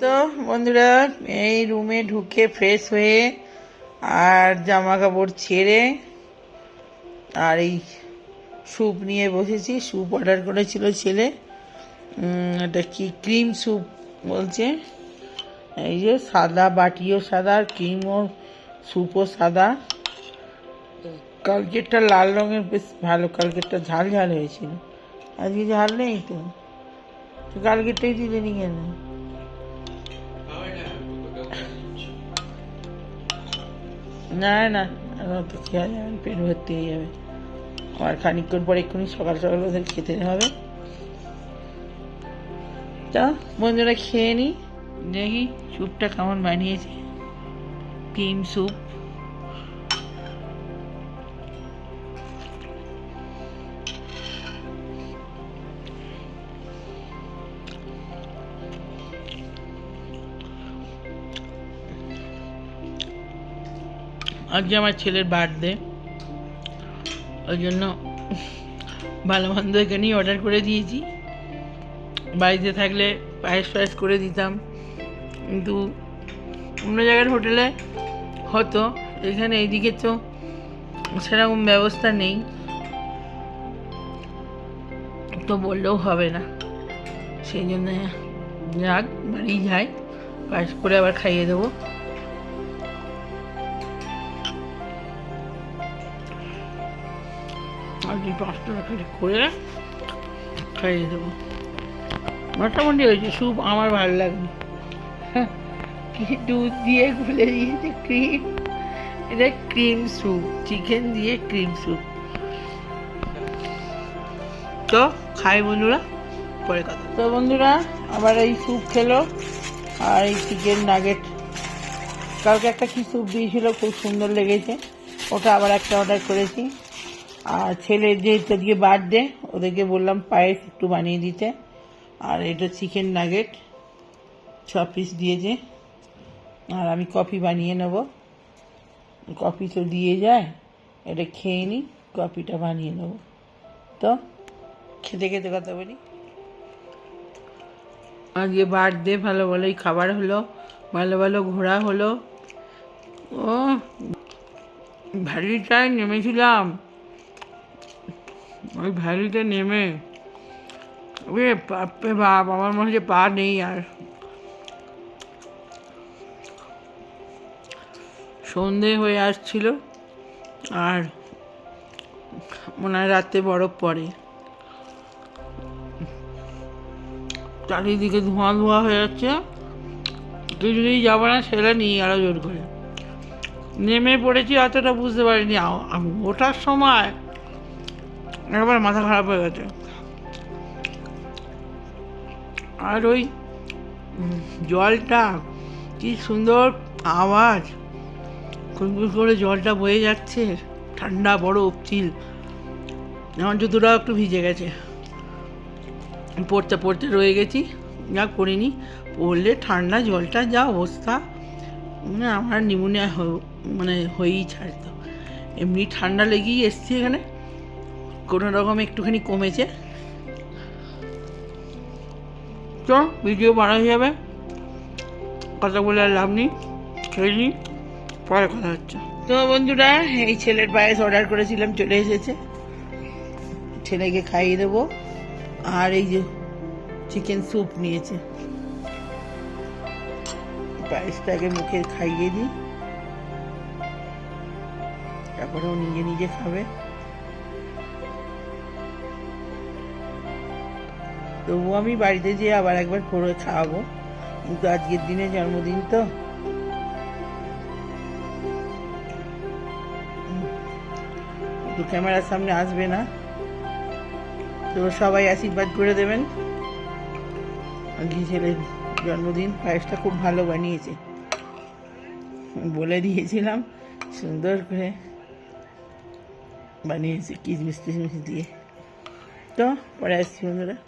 তো বন্ধুরা, এই রুমে ঢুকে ফ্রেশ হয়ে আর জামা কাপড় ছেড়ে আর এই স্যুপ নিয়ে বসেছি। স্যুপ অর্ডার করেছিল ছেলে। এটা কি ক্রিম স্যুপ বলছে? এই যে সাদা, বাটিও সাদা ক্রিমও স্যুপও সাদা। কালকেরটা লাল রঙের, বেশ ভালো, কালকেরটা ঝাল ঝাল হয়েছিল। আজকে ঝাল নেই তো? তো কালকেরটাই দিলে নি কেন না না তো খেয়া যাবে পেট ভর্তি হয়ে যাবে আর খানিকক্ষণ পরে এক্ষুনি সকাল সকাল ওদের খেতে হবে তা বন্ধুরা খেয়ে নি দেখি স্যুপটা কেমন বানিয়েছে ক্রিম স্যুপ আজকে আমার ছেলের বার্থডে ওই জন্য ভালো মন্দ এখানেই অর্ডার করে দিয়েছি। বাড়িতে থাকলে পায়েস ফায়েস করে দিতাম। কিন্তু অন্য জায়গার হোটেলে হতো, এখানে এইদিকে তো সেরকম ব্যবস্থা নেই। তো বললেও হবে না। সেই জন্য যাক বাড়ি যাই। পায়েস করে আবার খাইয়ে দেবো। এই করে খাইয়ে দেবো। মোটামুটি হয়েছে স্যুপ আমার ভালো লাগবে হ্যাঁ, কি দুধ দিয়ে গুলে দিয়েছে ক্রিম এটা ক্রিম স্যুপ চিকেন দিয়ে ক্রিম স্যুপ তো খাই বন্ধুরা পরে কথা। তো বন্ধুরা আবার এই স্যুপ খেলো আর এই চিকেন নাগেট কালকে একটা কি স্যুপ দিয়েছিল খুব সুন্দর লেগেছে। ওটা আবার একটা অর্ডার করেছি। আর ছেলের যেহেতু আজকে বার্থডে ওদেরকে বললাম পায়েস একটু বানিয়ে দিতে। আর এটা চিকেন নাগেট ছ পিস দিয়েছে। আর আমি কফি বানিয়ে নেব। কফি তো দিয়ে যায়, এটা খেয়ে নিই কফিটা বানিয়ে নেব। তো, খেতে খেতে কথা বলি। আজকে বার্থডে ভালো ভালোই খাবার হলো, ভালো ভালো ঘোরা হলো। ও ভ্যালিটায় নেমেছিলাম। ওই ভ্যালিতে নেমে। বাপরে বাপ, আমার মনে হচ্ছে পা নেই আর। সন্ধে হয়ে আসছিল আর মনে হয় রাতে বরফ পড়ে। চারিদিকে ধোঁয়া ধোঁয়া হয়ে যাচ্ছে। কিছুতেই যাব না সেটা নিয়ে আরও জোর করে। নেমে পড়েছি, অতটা বুঝতে পারিনি। ওঠার সময় একবার মাথা খারাপ হয়ে গেছে। আর ওই জলটা, কি সুন্দর আওয়াজ। খুলখুল করে জলটা বয়ে যাচ্ছে, ঠান্ডা বড় চিল আমার জুতোটাও একটু ভিজে গেছে। পড়তে পড়তে রয়ে গেছি, যা করিনি, পড়লে ঠান্ডা জলটা যা অবস্থা মানে আমার নিমোনিয়া মানে হয়েই ছাড়তো। এমনি ঠান্ডা লেগেই এসছি এখানে। কোনো রকম একটুখানি কমেছে। তো ভিডিও বাড়া যাবে। কথা বলে আর লাভ নেই, খেয়ে পরে কথা হচ্ছে। তো বন্ধুরা, এই ছেলের পায়েস অর্ডার করেছিলাম, চলে এসেছে। ছেলেকে খাইয়ে দেবো। আর এই যে চিকেন স্যুপ নিয়েছে। পায়েসটাকে মুখে খাইয়ে দিই। তারপরে ও নিজে নিজে খাবে। তবু আমি বাড়িতে যেয়ে আবার একবার করে খাওয়াবো। কিন্তু আজকের দিনে জন্মদিন তো। তো ক্যামেরার সামনে আসবে না। তো সবাই আশীর্বাদ করে দেবেন। ছেলের জন্মদিন পায়েসটা খুব ভালো বানিয়েছে। বলে দিয়েছিলাম, সুন্দর করে বানিয়েছে কিচমিচ টিচমিচ দিয়ে। তো পরে আসছি বন্ধুরা।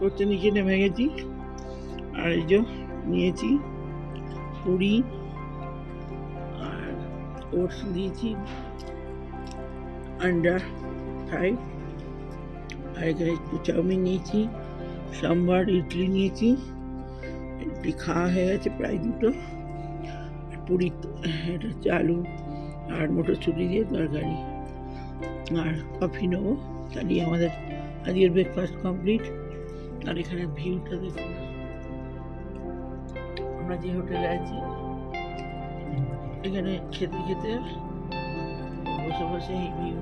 করতে নিচে নেমে গেছি। আর এই যে নিয়েছি পুরি, আর ওটস দিয়েছি, আন্ডা ফ্রাই আর এখানে একটু চাউমিন নিয়েছি, সাম্বার, ইডলি নিয়েছি। ইডলি খাওয়া হয়ে গেছে প্রায় দুটো। পুরি, এটা আলু আর মটরশুঁটি দিয়ে তরকারি। আর কফি নেব তাহলে আমাদের আজকের ব্রেকফাস্ট কমপ্লিট আর এখানে ভিউটা দেখুন। আমরা যে হোটেলে আছি, এখানে খেতে খেতে বসে বসে এই ভিউ।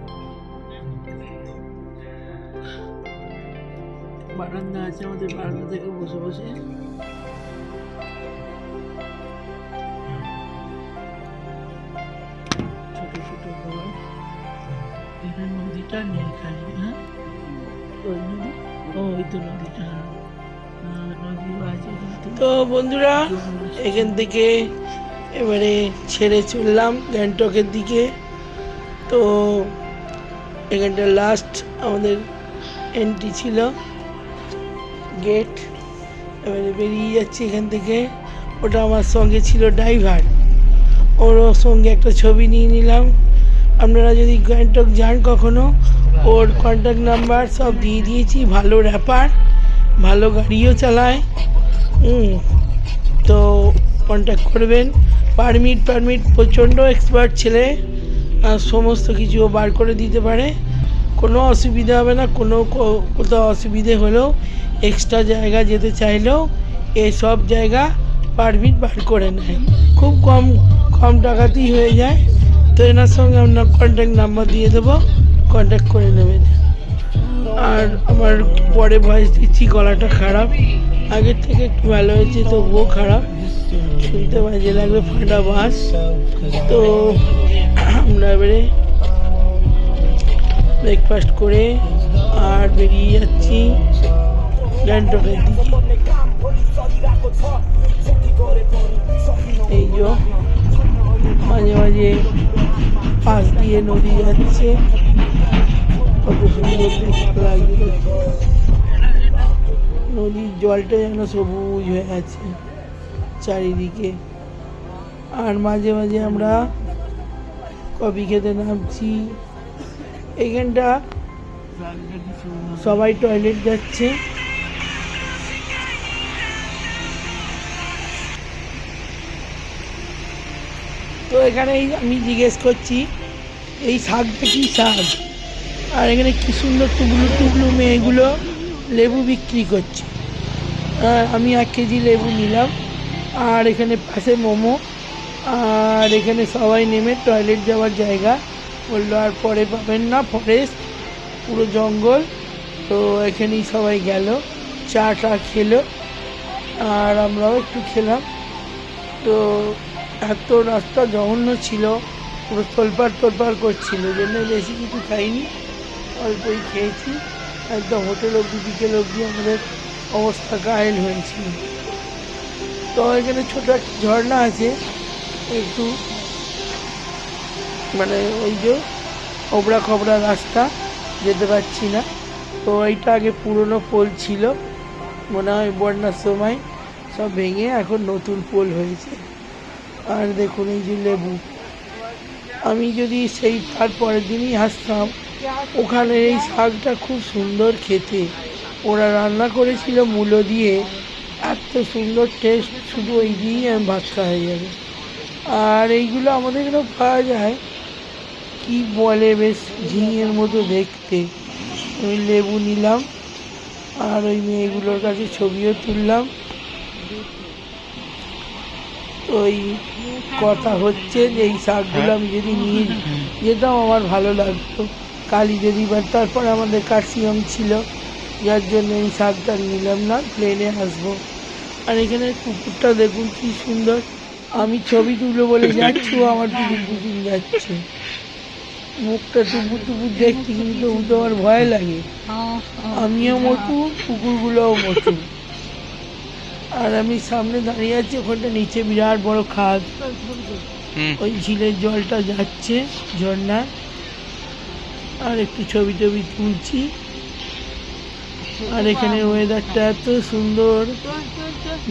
বারান্দা আছে আমাদের বারান্দা থেকে বসে বসে। ছোট ছোট এখানে নদীটা নেই খালি হ্যাঁ? তো। তো বন্ধুরা, এখান থেকে এবারে ছেড়ে চললাম গ্যাংটকের দিকে। তো এখানটা লাস্ট আমাদের এন্ট্রি ছিল। গেট এবারে বেরিয়ে যাচ্ছি এখান থেকে। ওটা আমার সঙ্গে ছিল ড্রাইভার ওরও সঙ্গে একটা ছবি নিয়ে নিলাম। আপনারা যদি গ্যাংটক যান কখনো, ওর কন্ট্যাক্ট নাম্বার সব দিয়ে দিয়েছি, ভালো র্যাপার ভালো গাড়িও চালায় তো কন্ট্যাক্ট করবেন। পারমিট পারমিট প্রচণ্ড এক্সপার্ট ছেলে সমস্ত কিছু বার করে দিতে পারে। কোনো অসুবিধা হবে না, কোনো কোথাও অসুবিধে হলেও এক্সট্রা জায়গা যেতে চাইলেও এসব জায়গা পারমিট বার করে নেয়। খুব কম কম টাকাতেই হয়ে যায়। তো এনার সঙ্গে আপনার কন্ট্যাক্ট নাম্বার দিয়ে দেবো কন্ট্যাক্ট করে নেবেন আর আমার পরে ভয়েস দিচ্ছি, গলাটা খারাপ। আগের থেকে একটু ভালো হয়েছে, তবুও খারাপ। শুনতে বাজে লাগবে, ফাটা বাস। তো আমরা এবারে ব্রেকফাস্ট করে আর বেরিয়ে যাচ্ছি গ্যাংটকের দিকে। এই যে মাঝে মাঝে পাশ দিয়ে নদী যাচ্ছে। কত সুন্দর দেখতে লাগছে নদীর জলটা যেন সবুজ হয়ে আছে চারিদিকে। আর মাঝে মাঝে আমরা কফি খেতে নামছি। এখানটা সবাই টয়লেট যাচ্ছে। তো এখানে আমি জিজ্ঞেস করছি, এই শাকটা কি শাক? আর এখানে কি সুন্দর টুকলু টুকলু মেয়েগুলো লেবু বিক্রি করছে। আমি এক কেজি লেবু নিলাম, আর এখানে পাশে মোমো, আর এখানে সবাই নেমে টয়লেট যাওয়ার জায়গা বলল, আর পরে পাবেন না ফরেস্ট পুরো জঙ্গল। তো এখানেই সবাই গেল চা টা খেলো, আর আমরাও একটু খেলাম। তো এত রাস্তা জঘন্য ছিল, পুরো তোলপাড় তোলপাড় করছিল জন্য বেশি কিছু খাইনি, অল্পই খেয়েছি। একদম হোটেল অব্দি বিকেল অব্দি আমাদের অবস্থা গায়েল হয়েছিল। তো এখানে ছোট একটা ঝর্ণা আছে, একটু মানে ওই যে ওবড়া খবড়া রাস্তা, যেতে পারছি না। তো এইটা আগে পুরনো পোল ছিল, মনে হয় বন্যার সময়, সব ভেঙে এখন নতুন পোল হয়েছে। আর দেখুন এই যে লেবু। আমি যদি সেই তার পরের দিনই আসতাম, ওখানে এই শাকটা খুব সুন্দর খেতে। ওরা রান্না করেছিল মূলো দিয়ে। এত সুন্দর টেস্ট শুধু ওই দিয়েই আমি ভাত খাওয়া হয়ে যাবে। আর এইগুলো আমাদের এখানেও পাওয়া যায়। কি বলে বেশ ঝিঙের মতো দেখতে। আমি লেবু নিলাম, আর ওই মেয়েগুলোর কাছে ছবিও তুললাম। ওই কথা হচ্ছে যে এই শাকগুলো আমি যদি নিয়ে যেতাম আমার ভালো লাগতো। কালী যদি বা তারপর আমাদের কার্সিয়াম ছিল যার জন্য এই শাকটা নিলাম না প্লেনে আসব। আর এখানে কুকুরটা দেখুন কি সুন্দর। আমি ছবি তুলবো বলে যাচ্ছি ও আমার পিছন পিছন যাচ্ছে। মুখটা টুকু টুকু দেখছি কিন্তু তো আমার ভয় লাগে। আমিও মতু কুকুরগুলোও মতু আর আমি সামনে দাঁড়িয়ে আছি ওখানটা নিচে বিরাট বড় খাদ ওই ঝিলের জলটা যাচ্ছে ঝর্ণা। আর একটু ছবি টবি তুলছি। আর এখানে ওয়েদারটা এত সুন্দর।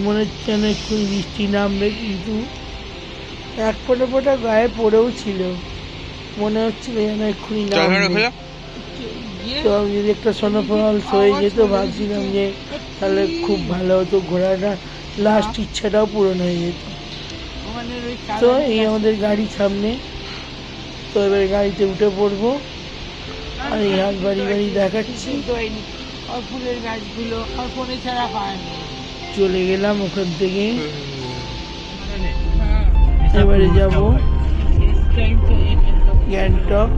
মনে হচ্ছে না এক্ষুনি বৃষ্টি নামবে কিন্তু এক ফোঁটা ফোঁটা গায়ে পড়েও ছিল। মনে হচ্ছিল যেন এক্ষুনি নামবে। তো আমি যদি একটা সোনোফল হয়ে যেত ভাবছিলাম যে তাহলে খুব ভালো হতো ঘোরাটা লাস্ট ইচ্ছাটাও পূরণ হয়ে যেত। তো এই আমাদের গাড়ি সামনে। তো এবারে গাড়িতে উঠে পড়ব। আর এই হাত বাড়ি বাড়ি দেখাচ্ছি। ফুলের গাছগুলো চলে গেলাম ওখান থেকে। এবারে যাব গ্যাংটক।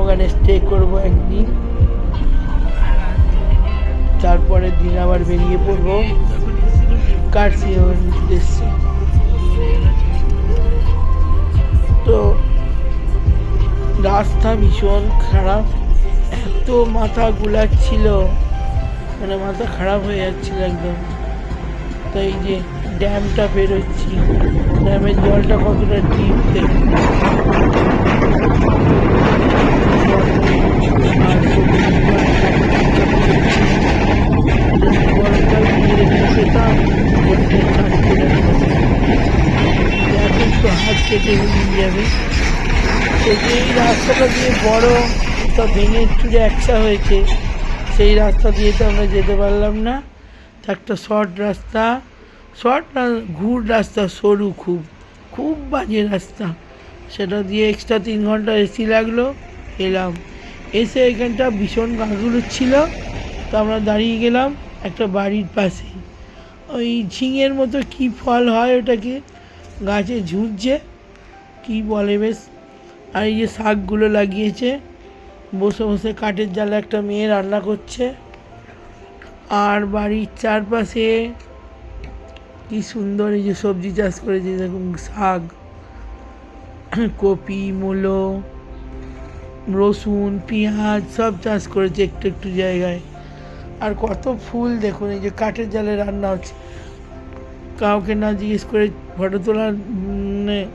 ওখানে স্টে করব একদিন। তারপরের দিন আবার বেরিয়ে পড়ব। কার্সিয়ার উদ্দেশ্যে। তো রাস্তা ভীষণ খারাপ। এত মাথা গুলাচ্ছিল। মানে মাথা খারাপ হয়ে যাচ্ছিল একদম। তো এই যে ড্যামটা বেরোচ্ছি ড্যামের জলটা কতটা ডিপ দেখুন চুরে একসা হয়েছে, সেই রাস্তা দিয়ে তো আমরা যেতে পারলাম না। তো একটা শর্ট রাস্তা, শর্ট ঘুর রাস্তা, সরু খুব খুব বাজে রাস্তা। সেটা দিয়ে এক্সট্রা তিন ঘণ্টা এসি লাগল, এলাম। এসে এখানটা ভীষণ গাছগুলো ছিল, তো আমরা দাঁড়িয়ে গেলাম একটা বাড়ির পাশে। ওই ঝিঙের মতো কি ফল হয় ওটাকে গাছে ঝুঁকছে কি বলে বেশ। আর এই যে শাকগুলো লাগিয়েছে বসে বসে কাঠের জালে একটা মেয়ে রান্না করছে। আর বাড়ির চারপাশে কি সুন্দর এই যে সবজি চাষ করেছে, দেখুন শাক, কপি, মূলো, রসুন, পেঁয়াজ, সব চাষ করেছে একটু একটু জায়গায়। আর কত ফুল দেখুন, এই যে কাঠের জালে রান্না হচ্ছে। কাউকে না জিজ্ঞেস করে ফটো তোলার মানে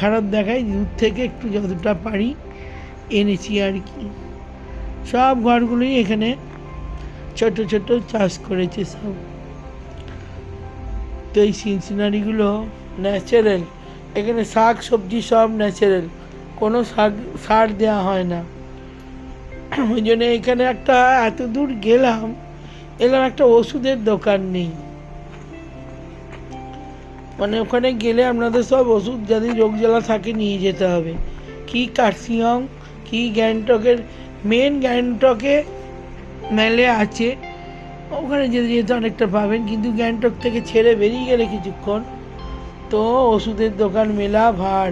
খারাপ দেখায়, দূর থেকে একটু যতটা পারি। এনেছি আর কি। সব ঘরগুলোই এখানে ছোট ছোট চাষ করেছে সব। তো এই সিনসিনারিগুলো ন্যাচারাল। এখানে শাক, সবজি সব ন্যাচারাল। কোনো শাক, সার দেওয়া হয় না। ওই জন্য এখানে একটা এত দূর গেলাম, এলাম একটা ওষুধের দোকান নেই। মানে ওখানে গেলে আপনাদের সব ওষুধ যাদের রোগ জ্বালা থাকে নিয়ে যেতে হবে। কি কার্সিয়ং কি গ্যাংটকের মেন গ্যাংটকে মেলে আছে। ওখানে যেতে যেতে অনেকটা পাবেন, কিন্তু গ্যাংটক থেকে ছেড়ে বেরিয়ে গেলে কিছুক্ষণ, তো ওষুধের দোকান মেলা ভার,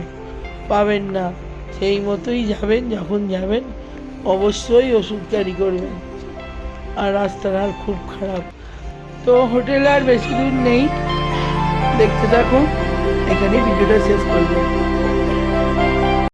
পাবেন না। সেই মতোই যাবেন, যখন যাবেন, অবশ্যই ওষুধ ক্যারি করবেন। আর রাস্তার হাল খুব খারাপ। তো হোটেলে আর বেশি দূর নেই। দেখতে থাকুন এখানে ভিডিওটা শেষ করবেন